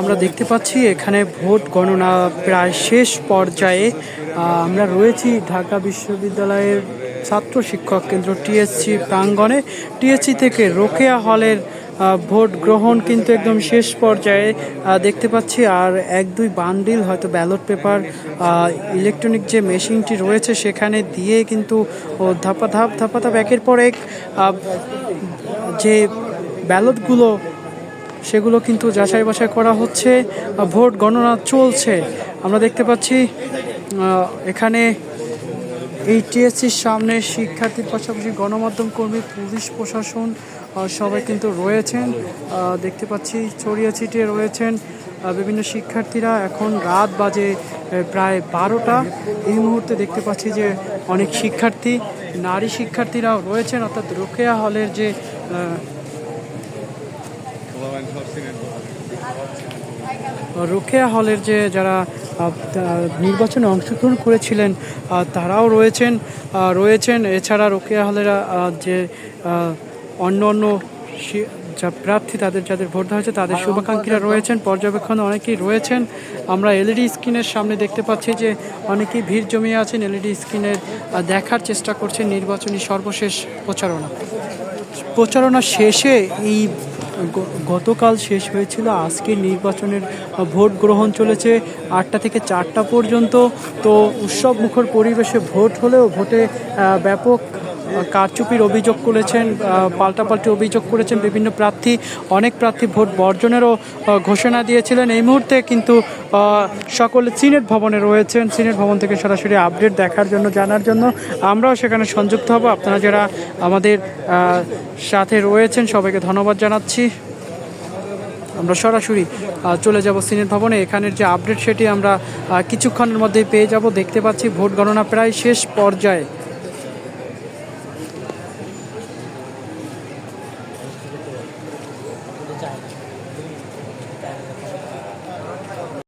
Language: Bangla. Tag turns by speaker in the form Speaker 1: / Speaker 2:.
Speaker 1: আমরা দেখতে পাচ্ছি, এখানে ভোট গণনা প্রায় শেষ পর্যায়ে আমরা রয়েছি ঢাকা বিশ্ববিদ্যালয়ের ছাত্র শিক্ষক কেন্দ্র টিএসসি প্রাঙ্গণে। টিএসসি থেকে রোকেয়া হলের ভোট গ্রহণ কিন্তু একদম শেষ পর্যায়ে দেখতে পাচ্ছি, আর এক দুই বান্ডিল হয়তো ব্যালট পেপার ইলেকট্রনিক যে মেশিনটি রয়েছে সেখানে দিয়ে কিন্তু ধাপা ধাপ ধাপা ধাপ, একের পর এক যে ব্যালটগুলো সেগুলো কিন্তু যাচাই বাছাই করা হচ্ছে ভোট গণনা চলছে। আমরা দেখতে পাচ্ছি এখানে এই টিএসসির সামনে শিক্ষার্থীর পাশাপাশি গণমাধ্যম কর্মী, পুলিশ প্রশাসন সবাই কিন্তু রয়েছেন। দেখতে পাচ্ছি, ছড়িয়ে ছিটিয়ে রয়েছেন বিভিন্ন শিক্ষার্থীরা। এখন রাত বাজে প্রায় বারোটা। এই মুহূর্তে দেখতে পাচ্ছি যে অনেক শিক্ষার্থী, নারী শিক্ষার্থীরাও রয়েছেন। অর্থাৎ রোকেয়া হলের যে রোকেয়া হলের যে যারা নির্বাচনে অংশগ্রহণ করেছিলেন তারাও রয়েছেন রয়েছেন। এছাড়া রোকেয়া হলের যে অন্য অন্য যা প্রার্থী তাদের, যাদের ভোট দেওয়া হয়েছে, তাদের শুভাকাঙ্ক্ষীরা রয়েছেন। পর্যবেক্ষণে অনেকেই রয়েছেন। আমরা এলইডি স্ক্রিনের সামনে দেখতে পাচ্ছি যে, অনেকেই ভিড় জমিয়ে আছেন এলইডি স্ক্রিনের দেখার চেষ্টা করছেন নির্বাচনী সর্বশেষ প্রচারণা। প্রচারণা শেষে এই গতকাল শেষ হয়েছিল আজকে নির্বাচনের ভোট গ্রহণ চলেছে আটটা থেকে চারটা পর্যন্ত। তো উৎসব মুখর পরিবেশে ভোট হলেও ভোটে ব্যাপক কারচুপির অভিযোগ করেছেন পাল্টাপাল্টি অভিযোগ করেছেন বিভিন্ন প্রার্থী, অনেক প্রার্থী ভোট বর্জনেরও ঘোষণা দিয়েছিলেন। এই মুহূর্তে কিন্তু সকলে সিনেট ভবনে রয়েছেন। সিনেট ভবন থেকে সরাসরি আপডেট দেখার জন্য, জানার জন্য আমরাও সেখানে সংযুক্ত হব। আপনারা যারা আমাদের সাথে রয়েছেন, সবাইকে ধন্যবাদ জানাচ্ছি। আমরা সরাসরি চলে যাব সিনেট ভবনে। এখানের যে আপডেট, সেটি আমরা কিছুক্ষণের মধ্যেই পেয়ে যাব। দেখতে পাচ্ছি ভোট গণনা প্রায় শেষ পর্যায়ে।